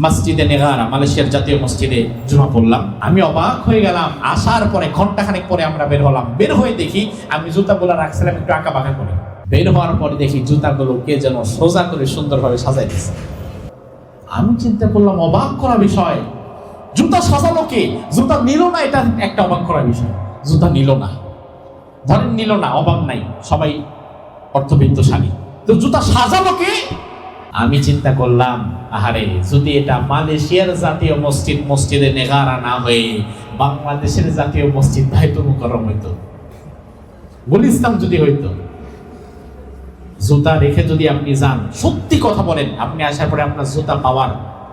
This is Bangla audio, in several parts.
মসজিদে নেগারা, মালয়েশিয়ার জাতীয় মসজিদে জুমা পড়লাম। আমি অবাক হয়ে গেলাম, আসার পরে ঘন্টাখানেক পরে আমরা বের হলাম। বের হয়ে দেখি, আমি জুতাগুলো রাখছিলাম, একটু আঁকা বাঁকা করে। বের হওয়ার পরে দেখি জুতাগুলো কে যেন সোজা করে সুন্দরভাবে সাজাই দিচ্ছে আমি চিন্তা করলাম, অবাক করা বিষয়। জুতা সাজালো কে? জুতা নিল না, এটা একটা অবাক করা বিষয়। জুতা নিল না। ধরেন নিল না, অবাক নাই। সবাই অর্থবিত্তশালী। তো জুতা সাজালো কে? আমি চিন্তা করলাম, আহারে, যদি এটা মালয়েশিয়ার জাতীয় মসজিদ, মসজিদে নেগারা না হয়ে বাংলাদেশের জাতীয় মসজিদ ভাইতুল মুকরম হইতো? গুলিস্তান যদি হইতো? জুতা রেখে যদি আপনি যান, সত্যি কথা বলেন, আপনি আসার পরে আপনার জুতা পাওয়ার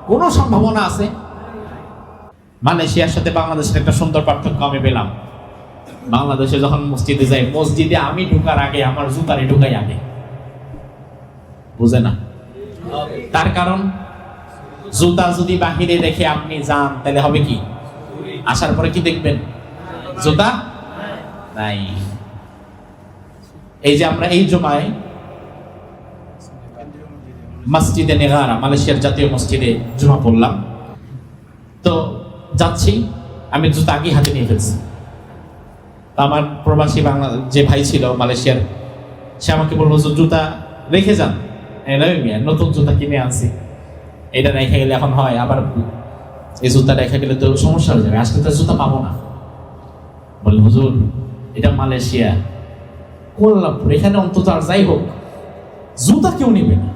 কোনো সম্ভাবনা আছে? মালয়েশিয়ার সাথে বাংলাদেশের একটা সুন্দর পার্থক্য আমি পেলাম। বাংলাদেশে যখন মসজিদে যাই, মসজিদে আমি ঢুকার আগে আমার জুতারে ঢুকাই আগে। বুঝে না? তার কারণ, জুতা যদি বাহিরে রেখে আপনি যান, তাহলে হবে কি? আসার পরে কি দেখবেন? জুতা নাই। এই যে আমরা এই জমায় মসজিদে নেগারা মালয়েশিয়ার জাতীয় মসজিদে জুমা পড়লাম। তো যাচ্ছি, আমি জুতা আগে হাতে নিয়ে ফেলছি। আমার প্রবাসী বাংলা যে ভাই ছিল মালয়েশিয়ার, সে আমাকে বলল জুতা রেখে যান। নয় মিয়া, নতুন জুতা কিনে আনছি। এটা রেখে গেলে এখন হয় আবার এই জুতা রেখে গেলে তো সমস্যা হয়ে যাবে আজকে তো জুতা পাবো না। বলে হুজুর এটা মালয়েশিয়া। কোয়ালালামপুর এখানে অন্তত আর যাই হোক জুতা কেউ নিবে না।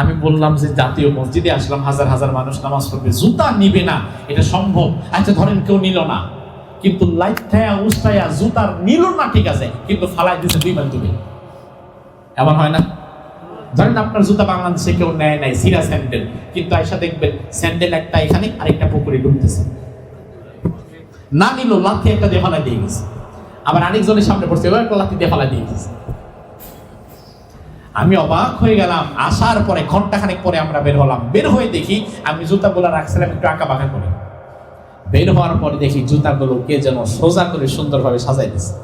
আমি বললাম যে জাতীয় মসজিদে আসলাম হাজার হাজার মানুষ নামাজ পড়বে জুতা নিবে না এটা সম্ভব। আচ্ছা ধরেন কেউ নিল না কিন্তু লাইথায়া উস্তায়া জুতার নিল না ঠিক আছে কিন্তু ফালাই দিতে দুই বার তুমি এমন হয় না? ধরেন আপনার জুতা বাংলাদেশে কেউ নেয় নাই, সিরা স্যান্ডেল। কিন্তু আয়সা দেখবেন স্যান্ডেল একটা এখানে আরেকটা পুকুরে ডুবতেছে। না নিল, লাথি একটা দিয়ে দিয়ে গেছে। আবার আরেকজনের সামনে পড়ছে ও একটা লাথি দিয়ে দিয়ে গেছে। আমি অবাক হয়ে গেলাম, আসার পরে, ঘন্টাখানেক পরে আমরা বের হলাম। বের হয়ে দেখি, আমি জুতাগুলো রাখছিলাম একটু আঁকা বাঁকা করে। বের হওয়ার পরে দেখি জুতাগুলো কে যেন সোজা করে সুন্দরভাবে সাজাই দিচ্ছে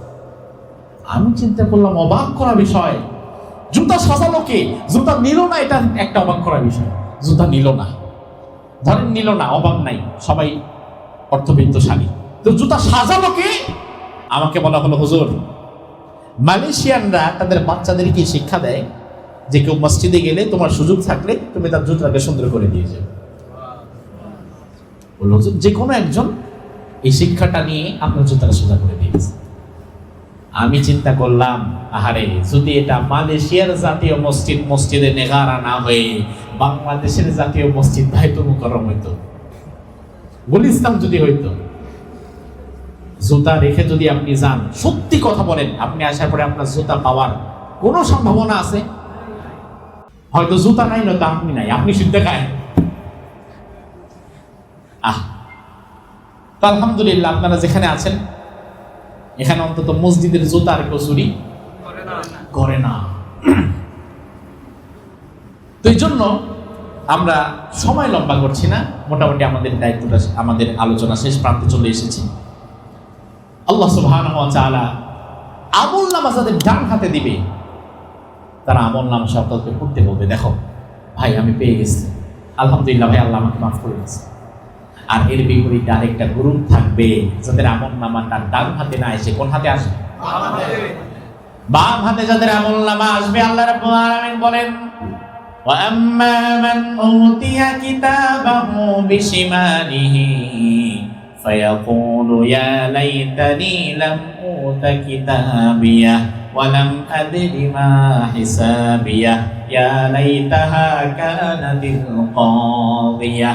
আমি চিন্তা করলাম, অবাক করা বিষয় জুতা সাজালো কে? জুতা নিল না, এটা একটা অবাক করা বিষয়। জুতা নিল না। ধরেন নিল না, অবাক নাই, সবাই অর্থবিত্তশালী। তো জুতা সাজালো কে? আমাকে বলা হলো হুজুর, মালয়েশিয়ানরা তাদের বাচ্চাদেরকে শিক্ষা দেয়? যে কেউ মসজিদে গেলে তোমার সুযোগ থাকলে তুমি তার জুতাকে সুন্দর করে দিয়ে যাও। বলল যে কোনো একজন এই শিক্ষাটা নিয়ে আপনার জুতাটা সোজা করে দিয়েছে আমি চিন্তা করলাম, আহারে, যদি এটা মালয়েশিয়ার জাতীয় মসজিদ, মসজিদে নেগারা না হয়ে বাংলাদেশের জাতীয় মসজিদ ভাইতুল মুকরম হইতো। গুলিস্তান যদি হইতো, জুতা রেখে যদি আপনি যান, সত্যি কথা বলেন, আপনি আসার পরে আপনার জুতা পাওয়ার কোনো সম্ভাবনা আছে? হয়তো জুতা নাই, নয়তো আপনি নাই, আপনি শুনতে খায়। আহ আলহামদুলিল্লাহ, আপনারা যেখানে আছেন এখানে অন্তত মসজিদের জুতা আর কেউ করে না। তো এই জন্য আমরা সময় লম্বা করছি না। মোটামুটি আমাদের দায়িত্বটা, আমাদের আলোচনা শেষ প্রান্তে চলে এসেছি। আল্লাহ তাআলা আমল নামা যাদের ডান হাতে দিবে, তারা আমল নামা সকলকে পড়তে বলবে, দেখো, ভাই, আমি পেয়ে গেছি। আলহামদুলিল্লাহ, ভাই, আল্লাহ আমাকে মাফ করে দিয়েছে। আর এর বিপরীতে আরেকটা গ্রুপ থাকবে যাদের আমল নামা তার ডান হাতে না এসে কোন হাতে আসবে বাম হাতে যাদের আমল নামা আসবে আল্লাহ রাব্বুল আলামিন বলেন وأما من أوتي كتابه بشماله فيقول يا ليتني لم أوت كتابيه ولم أدر ما حسابيه يا ليتها كانت القاضية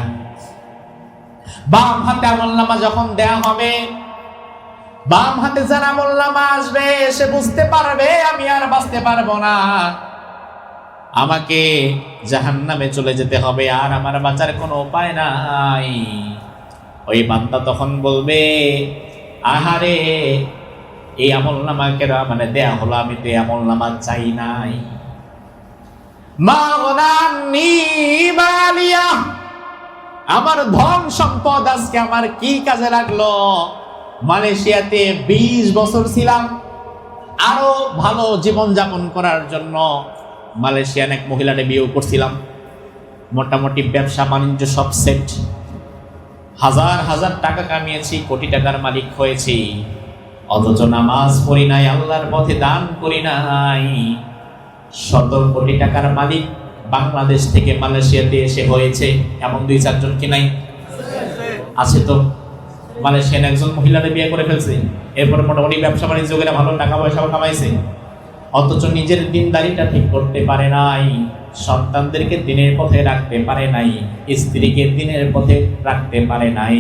বাম হাতে আমল নামা যখন দেয়া হবে, বাম হাতে যার আমল নামা আসবে, সে বুঝতে পারবে, আমি আর বাঁচতে পারব না। আমাকে জাহান্নামে চলে যেতে হবে, আর আমার বাঁচার কোনো উপায় নাই। ওই বান্দা তখন বলবে, আহারে, এই আমল নামা কেন মানে দেয়া হলো, আমি তো আমল নামা চাই নাই। মা মালিয়া আমার ধন সম্পদ আজকে আমার কি কাজে লাগল? মালয়েশিয়াতে ২০ বছর ছিলাম। আরও ভালো জীবন যাপন করার জন্য মালয়েশিয়ান এক মহিলাকে বিয়ে করছিলাম। মোটামুটি ব্যবসা বাণিজ্য সব সেট হাজার হাজার টাকা কামিয়েছি, কোটি টাকার মালিক হয়েছি। অথচ নামাজ পড়ি নাই, আল্লাহর পথে দান করি নাই। শত কোটি টাকার মালিক বাংলাদেশ থেকে মালয়েশিয়াতে এসে হয়েছে এমন দুই চারজন কি নাই? আছে তো। মালয়েশিয়ান একজন মহিলারে বিয়ে করে ফেলছে। এরপরে মোটামুটি ব্যবসা বাণিজ্য করে ভালো টাকা পয়সাও কামাইছে। অথচ নিজের দিনদারিটা ঠিক করতে পারে নাই। সন্তানদেরকে দিনের পথে রাখতে পারে নাই। স্ত্রীকে দিনের পথে রাখতে পারে নাই।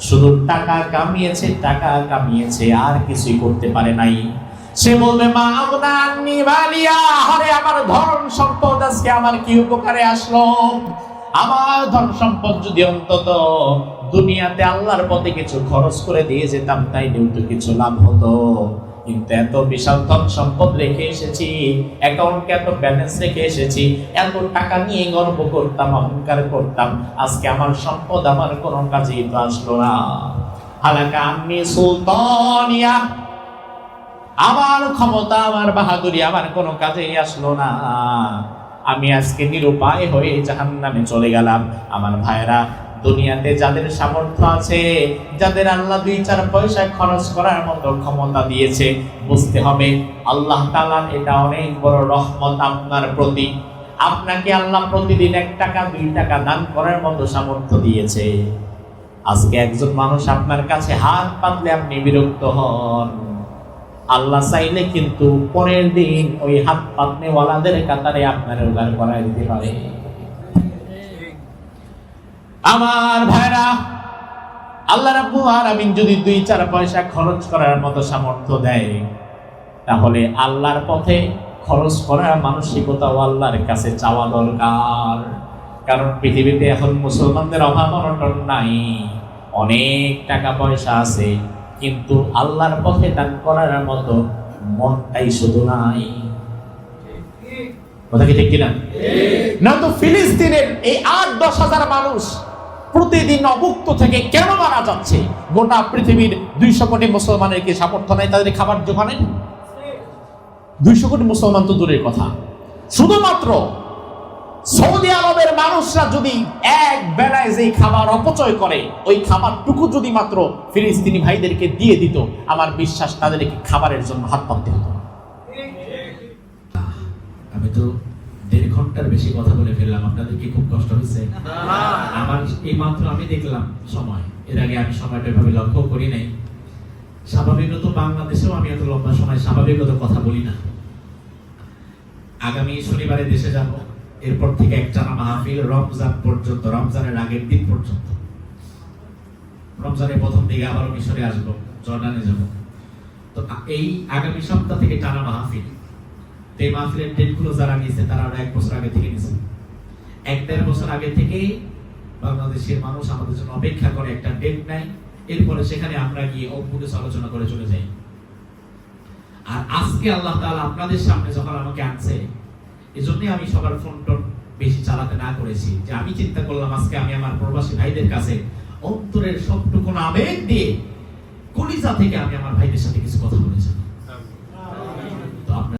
শুধু টাকা কামিয়েছে টাকা কামিয়েছে, আর কিছুই করতে পারে নাই। সে বলবে, মা আমার সম্পদ আজকে আমার কি উপকারে আসলো? আমার ধন সম্পদ যদি অন্তত দুনিয়াতে আল্লাহর পথে কিছু খরচ করে দিয়ে যেতাম তাই কিন্তু কিছু লাভ হতো। কিন্তু এত বিশাল ধন সম্পদ রেখে এসেছি অ্যাকাউন্টে এত ব্যালেন্স রেখে এসেছি, এত টাকা নিয়ে গর্ব করতাম, অহংকার করতাম, আজকে আমার সম্পদ আমার কোনো কাজেই তো আসলো না। হালাকা আমি সুলতানিয়া আমার ক্ষমতা, আমার বাহাদুরি আমার কোনো কাজেই আসলো না। আমি আজকে নিরুপায় হয়ে জাহান নামে চলে গেলাম। আমার ভাইরা দুনিয়াতে যাদের সামর্থ্য আছে, যাদের আল্লাহ দুই চার পয়সা খরচ করার মতো ক্ষমতা দিয়েছে, বুঝতে হবে আল্লাহ তালার এটা অনেক বড় রহমত আপনার প্রতি। আপনাকে আল্লাহ প্রতিদিন এক টাকা, দুই টাকা দান করার মতো সামর্থ্য দিয়েছে। আজকে একজন মানুষ আপনার কাছে হাত পাতলে আপনি বিরক্ত হন। আল্লাহ চাইলে কিন্তু পরের দিন ওই হাত পাতনেওয়ালাদের কাতারে আপনার উদ্ধার করাই দিতে পারে। আমার ভাইরা, আল্লাহ রাব্বু আলামিন যদি দুই চার পয়সা খরচ করার মতো সামর্থ্য দেয়, তাহলে আল্লাহর পথে খরচ করার মানসিকতাও আল্লাহর কাছে চাওয়া দরকার। কারণ পৃথিবীতে এখন মুসলমানদের অভাব অনটন নাই, অনেক টাকা পয়সা আছে। কিন্তু আল্লাহর পথে দান করার মতো মনটাই শুধু নাই। কথা কি ঠিক কিনা? না তো ফিলিস্তিনের এই আট, দশ হাজার মানুষ প্রতিদিন অভুক্ত থেকে কেন মারা যাচ্ছে? গোটা পৃথিবীর দুইশো কোটি মুসলমানের কি সামর্থ্য নাই তাদের খাবার জোগানের? দুইশো কোটি মুসলমান তো দূরের কথা। শুধুমাত্র সৌদি আরবের মানুষরা যদি এক বেলায় যেই খাবার অপচয় করে, ওই খাবারটুকু যদি মাত্র ফিলিস্তিনি ভাইদেরকে দিয়ে দিত, আমার বিশ্বাস তাদেরকে খাবারের জন্য হাত পাততে হতো আমি তো দেড় ঘণ্টার বেশি কথা বলে ফেললাম আপনাদের কি খুব কষ্ট হয়েছে। আমার এই মাত্র আমি দেখলাম সময়। এর আগে আমি সময়টা এভাবে লক্ষ্য করি নাই। বাংলাদেশেও আমি এত লম্বা সময় স্বাভাবিকত কথা বলি না। আগামী শনিবারে দেশে যাব। এরপর থেকে একটানা মাহফিল রমজান পর্যন্ত, রমজানের আগের দিন পর্যন্ত। রমজানের প্রথম দিকে আবারও মিশরে আসব, জর্ডানে যাব। তো এই আগামী সপ্তাহ থেকে টানা মাহফিল। এই মাহফিলের ডেটগুলো যারা নিয়েছে, তারা এক বছর আগে থেকে নিয়েছে। এক দেড় বছর আগে থেকেই বাংলাদেশের মানুষ আমাদের জন্য অপেক্ষা করে একটা ডেট নেয়। এরপরে সেখানে আমরা গিয়ে অভ্যুদেশ আলোচনা করে চলে যাই। আর আজকে আল্লাহ আপনাদের সামনে যখন আমাকে আনছে এজন্যই আমি সবার ফোন টোন বেশি চালাতে না করেছি। যে আমি চিন্তা করলাম, আজকে আমি আমার প্রবাসী ভাইদের কাছে অন্তরের সবটুকু আবেগ দিয়ে কলিজা থেকে আমি আমার ভাইদের সাথে কিছু কথা বলে যাব